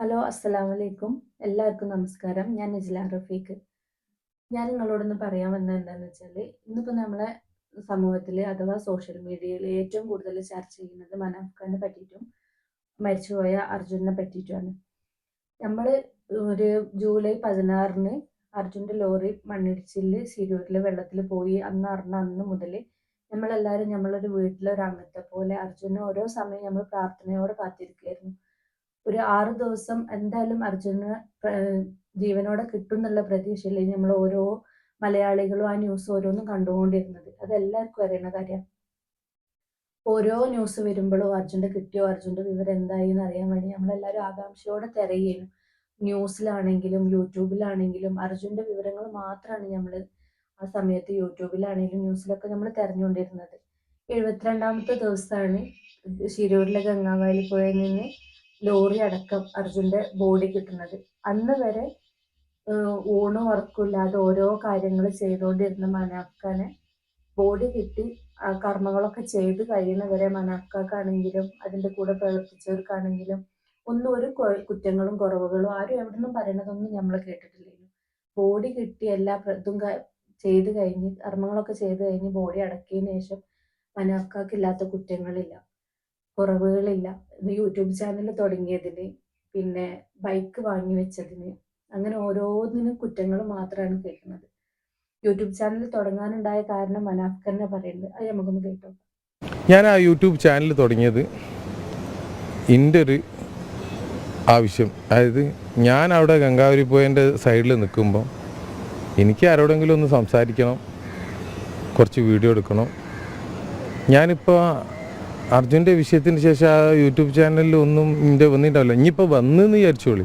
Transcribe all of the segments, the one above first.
Hello അസ്സലാമു വലൈക്കും എല്ലാവർക്കും നമസ്കാരം. ഞാൻ നജില റഫീഖ്. ഞാൻ നിങ്ങളോടൊന്ന് പറയാൻ വന്നത് എന്താണെന്ന് വെച്ചാൽ ഇന്നിപ്പോൾ നമ്മളെ സമൂഹത്തിൽ അഥവാ സോഷ്യൽ മീഡിയയിൽ ഏറ്റവും കൂടുതൽ ചർച്ച ചെയ്യുന്നത് മനാഫ്ഖാനെ പറ്റിയിട്ടും മരിച്ചുപോയ അർജുനെ പറ്റിയിട്ടുമാണ്. നമ്മൾ ഒരു ജൂലൈ പതിനാറിന് അർജുന്റെ ലോറി മണ്ണിടിച്ചിൽ സീരൂരിൽ വെള്ളത്തിൽ പോയി അന്ന് അറിഞ്ഞ അന്ന് മുതൽ നമ്മളെല്ലാവരും നമ്മളൊരു വീട്ടിലെ ഒരു അംഗത്തെ പോലെ അർജുനെ ഓരോ സമയം നമ്മൾ പ്രാർത്ഥനയോടെ കാത്തിരിക്കുകയായിരുന്നു ഒരു ആറ് ദിവസം എന്തായാലും അർജുന് ജീവനോടെ കിട്ടും എന്നുള്ള പ്രതീക്ഷയിൽ നമ്മൾ ഓരോ മലയാളികളും ആ ന്യൂസ് ഓരോന്നും കണ്ടുകൊണ്ടിരുന്നത്. അതെല്ലാവർക്കും അറിയണ കാര്യം. ഓരോ ന്യൂസ് വരുമ്പോഴും അർജുന്റെ കിട്ടിയോ അർജുന്റെ വിവരം എന്തായി എന്ന് അറിയാൻ വേണ്ടി നമ്മളെല്ലാവരും ആകാംക്ഷയോടെ തിരയുകയാണ് ന്യൂസിലാണെങ്കിലും യൂട്യൂബിലാണെങ്കിലും അർജുന്റെ വിവരങ്ങൾ മാത്രമാണ് നമ്മൾ ആ സമയത്ത് യൂട്യൂബിലാണെങ്കിലും ന്യൂസിലൊക്കെ നമ്മൾ തിരഞ്ഞുകൊണ്ടിരുന്നത്. എഴുപത്തിരണ്ടാമത്തെ ദിവസമാണ് ശിരൂരിലെ ഗംഗാവാലി പുഴയിൽ നിന്ന് ലോറി അടക്കം അർജുന്റെ ബോഡി കിട്ടുന്നത്. അന്ന് വരെ ഊണും ഉറക്കില്ലാതെ ഓരോ കാര്യങ്ങൾ ചെയ്തുകൊണ്ടിരുന്ന മനാക്കാനെ ബോഡി കിട്ടി. ആ കർമ്മങ്ങളൊക്കെ ചെയ്ത് കഴിയുന്നവരെ മനാക്കാക്കാണെങ്കിലും അതിന്റെ കൂടെ പ്രവർത്തിച്ചവർക്കാണെങ്കിലും ഒന്നും ഒരു കുറ്റങ്ങളും കുറവുകളും ആരും എവിടെ നിന്നും പറയണതൊന്നും നമ്മൾ കേട്ടിട്ടില്ലായിരുന്നു ബോഡി കിട്ടി എല്ലാ ഇതും ചെയ്ത് കഴിഞ്ഞ് കർമ്മങ്ങളൊക്കെ ചെയ്ത് കഴിഞ്ഞ് ബോഡി അടക്കിയതിന് ശേഷം മനാക്കാക്കില്ലാത്ത കുറ്റങ്ങളില്ല. കുറവുകളില്ല. ഇത് യൂട്യൂബ് ചാനൽ തുടങ്ങിയതിന് പിന്നെ ബൈക്ക് വാങ്ങി വെച്ചതിന് അങ്ങനെ ഓരോന്നിനും കുറ്റങ്ങൾ മാത്രമാണ് കേൾക്കുന്നത്. യൂട്യൂബ് ചാനൽ തുടങ്ങാനുണ്ടായ കാരണം മനാഫ്കറിനെ പറയുന്നത് അത് നമുക്കൊന്ന് കേട്ടോ ഞാൻ ആ യൂട്യൂബ് ചാനൽ തുടങ്ങിയത് എന്റെ ഒരു ആവശ്യം. അതായത് ഞാൻ അവിടെ ഗംഗാവരി പോയതിന്റെ സൈഡിൽ നിൽക്കുമ്പോൾ എനിക്ക് ആരോടെങ്കിലും ഒന്ന് സംസാരിക്കണം കുറച്ച് വീഡിയോ എടുക്കണം. ഞാനിപ്പോൾ അർജുന്റെ വിഷയത്തിന് ശേഷം ആ യൂട്യൂബ് ചാനലിൽ ഒന്നും ഇതിന്റെ വന്നിട്ടാവില്ല ഇനിയിപ്പോൾ വന്നെന്ന് വിചാരിച്ചോളി.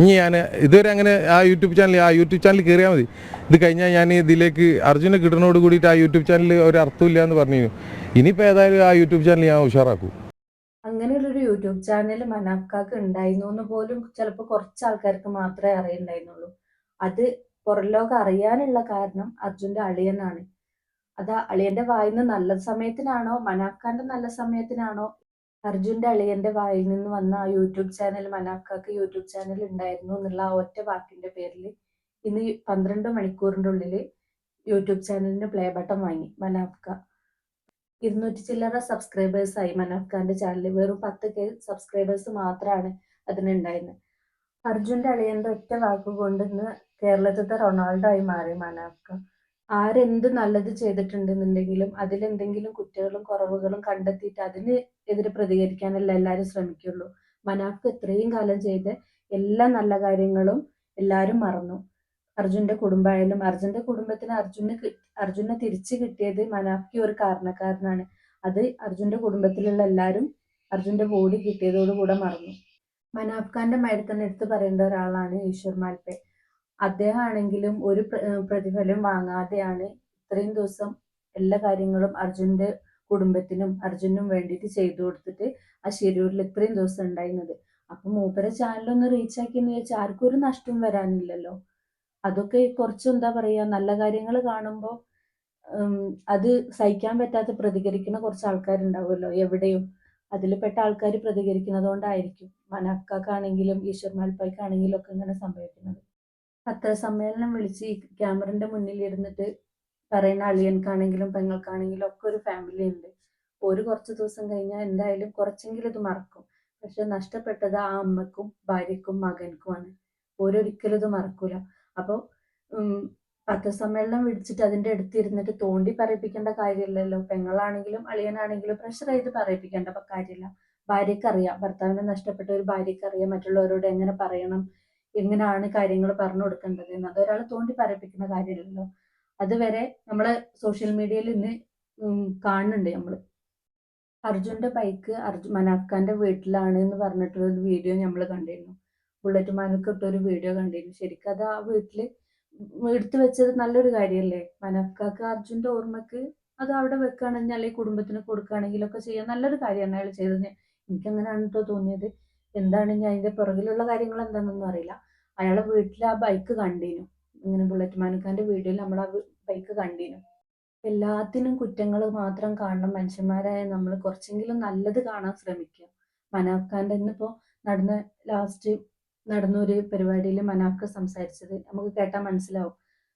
ഇനി ഞാൻ ഇതുവരെ അങ്ങനെ ആ യൂട്യൂബ് ചാനൽ ആ യൂട്യൂബ് ചാനൽ കയറിയാൽ മതി. ഇത് കഴിഞ്ഞാൽ ഞാൻ ഇതിലേക്ക് അർജുനെ കിട്ടണോട് കൂടിയിട്ട് ആ യൂട്യൂബ് ചാനൽ ഒരു അർത്ഥമില്ല എന്ന് പറഞ്ഞു ഇനിയിപ്പോൾ ഏതായാലും ആ യൂട്യൂബ് ചാനൽ ഞാൻ ഉഷാറാക്കും. അങ്ങനെയുള്ളൊരു യൂട്യൂബ് ചാനൽ മനാഫ്ക്കാക്ക് ഉണ്ടായിരുന്നു എന്ന് പോലും ചിലപ്പോൾ കുറച്ച് ആൾക്കാർക്ക് മാത്രമേ അറിയുണ്ടായിരുന്നുള്ളൂ. അത് പുറംലോകം അറിയാനുള്ള കാരണം അർജുന്റെ അളിയനാണ്. അത് അളിയന്റെ വായിൽ നിന്ന് നല്ല സമയത്തിനാണോ? മനാക്കാന്റെ നല്ല സമയത്തിനാണോ? അർജുന്റെ അളിയന്റെ വായിൽ നിന്ന് വന്ന ആ യൂട്യൂബ് ചാനൽ മനാഫ്ക്കാക്ക് യൂട്യൂബ് ചാനൽ ഉണ്ടായിരുന്നു എന്നുള്ള ആ ഒറ്റ വാക്കിന്റെ പേരിൽ ഇന്ന് പന്ത്രണ്ട് മണിക്കൂറിന്റെ ഉള്ളിൽ യൂട്യൂബ് ചാനലിന് പ്ലേ ബട്ടൺ വാങ്ങി മനാഫ്ക ഇരുന്നൂറ്റി ചില്ലറ സബ്സ്ക്രൈബേഴ്സ് ആയി മനാഫ് ചാനൽ. വെറും പത്ത് കെ സബ്സ്ക്രൈബേഴ്സ് മാത്രമാണ് അതിനുണ്ടായിരുന്നത് അർജുന്റെ അളിയന്റെ ഒറ്റ വാക്കുകൊണ്ട് ഇന്ന് കേരളത്തിലത്തെ റൊണാൾഡോ ആയി മാറി മനാഫ് ഖാൻ ആരെന്ത് നല്ലത് ചെയ്തിട്ടുണ്ടെന്നുണ്ടെങ്കിലും അതിലെന്തെങ്കിലും കുറ്റങ്ങളും കുറവുകളും കണ്ടെത്തിയിട്ട് അതിന് എതിരെ പ്രതികരിക്കാനല്ല എല്ലാവരും ശ്രമിക്കുള്ളൂ. മനാഫ് ഇത്രയും കാലം ചെയ്ത എല്ലാ നല്ല കാര്യങ്ങളും എല്ലാവരും മറന്നു. അർജുന്റെ കുടുംബമായാലും അർജുന്റെ കുടുംബത്തിന് അർജുന് അർജുനെ തിരിച്ചു കിട്ടിയത് മനാഫ്ക്ക് ഒരു കാരണക്കാരനാണ്. അത് അർജുന്റെ കുടുംബത്തിലുള്ള എല്ലാവരും അർജുന്റെ ബോഡി കിട്ടിയതോടുകൂടെ മറന്നു. മനാഫ് ഖാന്റെ മരുത്തന്നെ എടുത്ത് പറയേണ്ട ഒരാളാണ് ഈശ്വർ മാൽപേ അദ്ദേഹം ആണെങ്കിലും ഒരു പ്രതിഫലം വാങ്ങാതെയാണ് ഇത്രയും ദിവസം എല്ലാ കാര്യങ്ങളും അർജുന്റെ കുടുംബത്തിനും അർജുനും വേണ്ടിയിട്ട് ചെയ്തു കൊടുത്തിട്ട് ആ ശിരൂരിൽ ഇത്രയും ദിവസം ഉണ്ടായിരുന്നത്. അപ്പൊ മൂപ്പരെ ചാനലൊന്ന് റീച്ച് ആക്കിയെന്ന് വെച്ചാൽ ആർക്കും ഒരു നഷ്ടം വരാനില്ലല്ലോ. അതൊക്കെ കുറച്ച് എന്താ പറയാ നല്ല കാര്യങ്ങൾ കാണുമ്പോൾ അത് സഹിക്കാൻ പറ്റാതെ പ്രതികരിക്കുന്ന കുറച്ച് ആൾക്കാരുണ്ടാവുമല്ലോ എവിടെയും. അതിൽ പെട്ട ആൾക്കാർ പ്രതികരിക്കുന്നത് കൊണ്ടായിരിക്കും. മനാഫ്ക്കാക്കാണെങ്കിലും ഈശ്വർ മാൽപ്പായ്ക്കാണെങ്കിലും ഒക്കെ ഇങ്ങനെ സംഭവിക്കുന്നത്. പത്രസമ്മേളനം വിളിച്ച് ഈ ക്യാമറന്റെ മുന്നിൽ ഇരുന്നിട്ട് പറയുന്ന അളിയൻക്കാണെങ്കിലും പെങ്ങൾക്കാണെങ്കിലും ഒക്കെ ഒരു ഫാമിലി ഉണ്ട്. ഒരു കുറച്ച് ദിവസം കഴിഞ്ഞാൽ എന്തായാലും കുറച്ചെങ്കിലും ഇത് മറക്കും. പക്ഷെ നഷ്ടപ്പെട്ടത് ആ അമ്മക്കും ഭാര്യക്കും മകൻക്കുമാണ്. ഓരൊരിക്കലും ഇത് മറക്കൂല. അപ്പോൾ പത്രസമ്മേളനം വിളിച്ചിട്ട് അതിന്റെ അടുത്തിരുന്നിട്ട് തോണ്ടി പറയിപ്പിക്കേണ്ട കാര്യമില്ലല്ലോ. പെങ്ങളാണെങ്കിലും അളിയനാണെങ്കിലും പ്രഷർ ചെയ്ത് പറയിപ്പിക്കേണ്ട കാര്യമില്ല. ഭാര്യക്കറിയാം. ഭർത്താവിനെ നഷ്ടപ്പെട്ട ഒരു ഭാര്യക്കറിയാം. മറ്റുള്ളവരോട് എങ്ങനെ പറയണം? എങ്ങനെയാണ് കാര്യങ്ങൾ പറഞ്ഞു കൊടുക്കേണ്ടത് എന്ന് അതൊരാൾ തോണ്ടി പറയിപ്പിക്കുന്ന കാര്യമില്ലല്ലോ അതുവരെ നമ്മളെ സോഷ്യൽ മീഡിയയിൽ ഇന്ന് കാണുന്നുണ്ട് നമ്മൾ അർജുന്റെ ബൈക്ക് അർജു മനാഫ്ഖാന്റെ വീട്ടിലാണ് എന്ന് പറഞ്ഞിട്ടുള്ള വീഡിയോ നമ്മൾ കണ്ടിരുന്നു. ബുള്ളറ്റ് മാനൊക്കെ ഒരു വീഡിയോ കണ്ടിരുന്നു. ശരിക്കും അത് ആ വീട്ടിൽ എടുത്തു വെച്ചത് നല്ലൊരു കാര്യമല്ലേ മനാഫ്ഖാക്ക് അർജുന്റെ ഓർമ്മക്ക് അത് അവിടെ വെക്കുകയാണെങ്കിൽ അല്ലെങ്കിൽ കുടുംബത്തിന് കൊടുക്കുകയാണെങ്കിലൊക്കെ ചെയ്യാൻ നല്ലൊരു കാര്യമാണ് അയാൾ ചെയ്തത്. എനിക്കങ്ങനെയാണ് കേട്ടോ തോന്നിയത്. എന്താണ് ഞാൻ അതിന്റെ പുറകിലുള്ള കാര്യങ്ങൾ എന്താണെന്നൊന്നും അറിയില്ല. അയാളെ വീട്ടിൽ ആ ബൈക്ക് കണ്ടീനു. ഇങ്ങനെ ബുള്ളറ്റ് മാനുക്കാന്റെ വീഡിയോയിൽ നമ്മൾ ആ ബൈക്ക് കണ്ടീനു. എല്ലാത്തിനും കുറ്റങ്ങൾ മാത്രം കാണണം. മനുഷ്യന്മാരായ നമ്മൾ കുറച്ചെങ്കിലും നല്ലത് കാണാൻ ശ്രമിക്കുക. മനാഫ് ഖാന്റെ ഇന്നിപ്പോ നടന്ന ലാസ്റ്റ് നടന്ന ഒരു പരിപാടിയിൽ മനാഫ്ക സംസാരിച്ചത് നമുക്ക് കേട്ടാൽ മനസ്സിലാവും.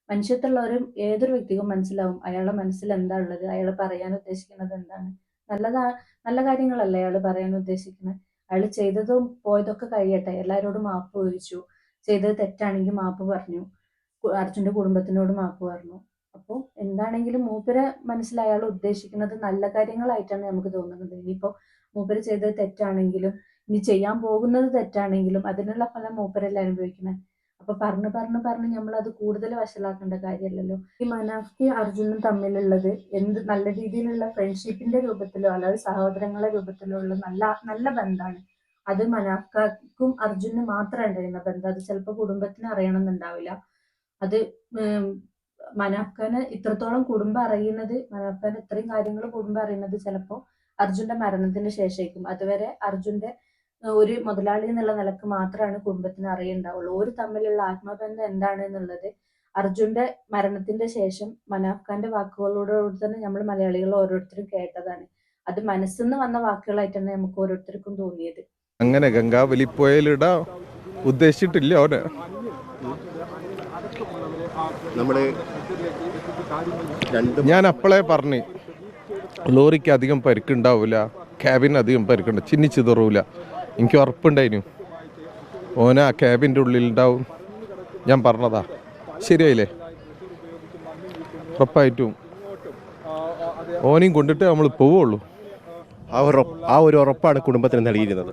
മനുഷ്യത്തുള്ളവരും ഏതൊരു വ്യക്തിക്കും മനസ്സിലാവും അയാളുടെ മനസ്സിൽ എന്താ ഉള്ളത് അയാൾ പറയാൻ ഉദ്ദേശിക്കുന്നത് എന്താണ്. നല്ലതാ നല്ല കാര്യങ്ങളല്ല അയാൾ പറയാൻ ഉദ്ദേശിക്കുന്നത് അയാൾ ചെയ്തതും പോയതൊക്കെ കഴിയട്ടെ. എല്ലാവരോടും മാപ്പ് ചോദിച്ചു. ചെയ്തത് തെറ്റാണെങ്കിൽ മാപ്പ് പറഞ്ഞു. അർജുന്റെ കുടുംബത്തിനോട് മാപ്പ് പറഞ്ഞു. അപ്പോൾ എന്താണെങ്കിലും മൂപ്പര് മനസ്സിൽ ഉദ്ദേശിക്കുന്നത് നല്ല കാര്യങ്ങളായിട്ടാണ് നമുക്ക് തോന്നുന്നത്. ഇനിയിപ്പോൾ മൂപ്പര് ചെയ്തത് തെറ്റാണെങ്കിലും ഇനി ചെയ്യാൻ പോകുന്നത് തെറ്റാണെങ്കിലും അതിനുള്ള ഫലം മൂപ്പരല്ല അനുഭവിക്കുന്നത് അപ്പൊ പറഞ്ഞു പറഞ്ഞു പറഞ്ഞ് നമ്മൾ അത് കൂടുതൽ വഷളാക്കേണ്ട കാര്യമല്ലല്ലോ ഈ മനാഫ്കി അർജുനും തമ്മിലുള്ളത് എന്ത് നല്ല രീതിയിലുള്ള ഫ്രണ്ട്ഷിപ്പിന്റെ രൂപത്തിലോ അല്ലാതെ സഹോദരങ്ങളെ രൂപത്തിലോ ഉള്ള നല്ല നല്ല ബന്ധമാണ് അത് മനാഫ്ക്കും അർജുനും മാത്രം ഉണ്ടായിരുന്ന ബന്ധം. അത് ചിലപ്പോൾ കുടുംബത്തിന് അറിയണമെന്നുണ്ടാവില്ല. അത് മനാഫ്ഖാന് ഇത്രത്തോളം കുടുംബം അറിയുന്നത് മനാഫ്ഖാൻ ഇത്രയും കാര്യങ്ങൾ കുടുംബം അറിയുന്നത് ചിലപ്പോൾ അർജുന്റെ മരണത്തിന് ശേഷമായിരിക്കും. അതുവരെ അർജുന്റെ ഒരു മുതലാളി എന്നുള്ള നിലയ്ക്ക് മാത്രമാണ് കുടുംബത്തിന് അറിയുണ്ടാവുള്ളൂ. ഒരു തമ്മിലുള്ള ആത്മബന്ധം എന്താണ് എന്നുള്ളത് അർജുന്റെ മരണത്തിന്റെ ശേഷം മനാഫ് വാക്കുകളോട് തന്നെ നമ്മൾ മലയാളികൾ ഓരോരുത്തരും കേട്ടതാണ്. അത് മനസ്സിന്ന് വന്ന വാക്കുകളായിട്ടാണ് നമുക്ക് ഓരോരുത്തർക്കും തോന്നിയത്. അങ്ങനെ ഗംഗാവലി പുഴയിലിടാൻ ഉദ്ദേശിച്ചിട്ടില്ല അവന്. ഞാൻ അപ്പോളേ പറഞ്ഞു ലോറിക്ക് അധികം പരിക്കുണ്ടാവില്ല ക്യാബിന് അധികം പരിക്കുണ്ട് ചിന്നി ചിതറൂല. എനിക്ക് ഉറപ്പുണ്ടായിരുന്നു ഓന ആ ക്യാബിന്റെ ഉള്ളിലുണ്ടാവും. ഞാൻ പറഞ്ഞതാ. ശരിയായില്ലേ? ഉറപ്പായിട്ടും. ഓനെയും കൊണ്ടിട്ട് നമ്മൾ പോവുള്ളൂ. ആ ഒരു ആ ഒരു ഉറപ്പാണ് കുടുംബത്തിന് നൽകിയിരുന്നത്.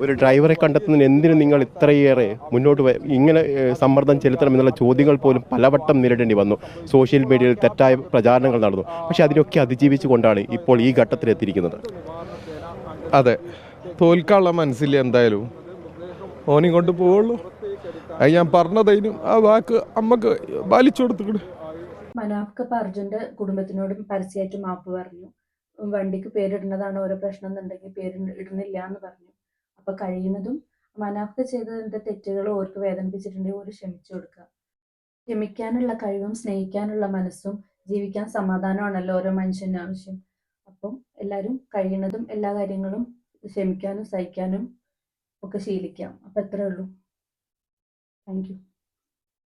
ഒരു ഡ്രൈവറെ കണ്ടെത്തുന്നതിന് എന്തിനു നിങ്ങൾ ഇത്രയേറെ മുന്നോട്ട് ഇങ്ങനെ സമ്മർദ്ദം ചെലുത്തണം എന്നുള്ള ചോദ്യങ്ങൾ പോലും പലവട്ടം നേരിടേണ്ടി വന്നു. സോഷ്യൽ മീഡിയയിൽ തെറ്റായ പ്രചാരണങ്ങൾ നടന്നു. പക്ഷേ അതിനൊക്കെ അതിജീവിച്ചുകൊണ്ടാണ് ഇപ്പോൾ ഈ ഘട്ടത്തിലെത്തിയിരിക്കുന്നത്. അതെ. തോൽക്കാനുള്ള മനസ്സില്ല എന്തായാലും. ഓനെയും കൊണ്ട് പോവുള്ളൂ. അത് ഞാൻ പറഞ്ഞതതിനും ആ വാക്ക് അമ്മയ്ക്ക് പാലിച്ചു കൊടുത്തിട്ട് മനാഫ്ക്ക് അർജുന്റെ അർജുന്റെ കുടുംബത്തിനോടും പരസ്യമായിട്ട് മാപ്പ് പറഞ്ഞു. വണ്ടിക്ക് പേരിടുന്നതാണ് ഓരോ പ്രശ്നം എന്നുണ്ടെങ്കിൽ പേര് ഇടുന്നില്ല എന്ന് പറഞ്ഞു. അപ്പൊ കഴിയുന്നതും മനാഫ്ത ചെയ്തതിന്റെ തെറ്റുകൾ ഓർക്ക് വേദനിപ്പിച്ചിട്ടുണ്ടെങ്കിൽ ഓര് ക്ഷമിച്ചു കൊടുക്കുക. ക്ഷമിക്കാനുള്ള കഴിവും സ്നേഹിക്കാനുള്ള മനസ്സും ജീവിക്കാൻ സമാധാനമാണല്ലോ ഓരോ മനുഷ്യന് ആവശ്യം. അപ്പം എല്ലാവരും കഴിയുന്നതും എല്ലാ കാര്യങ്ങളും ക്ഷമിക്കാനും സഹിക്കാനും ഒക്കെ ശീലിക്കാം. അപ്പം എത്രയേ ഉള്ളൂ. Thank you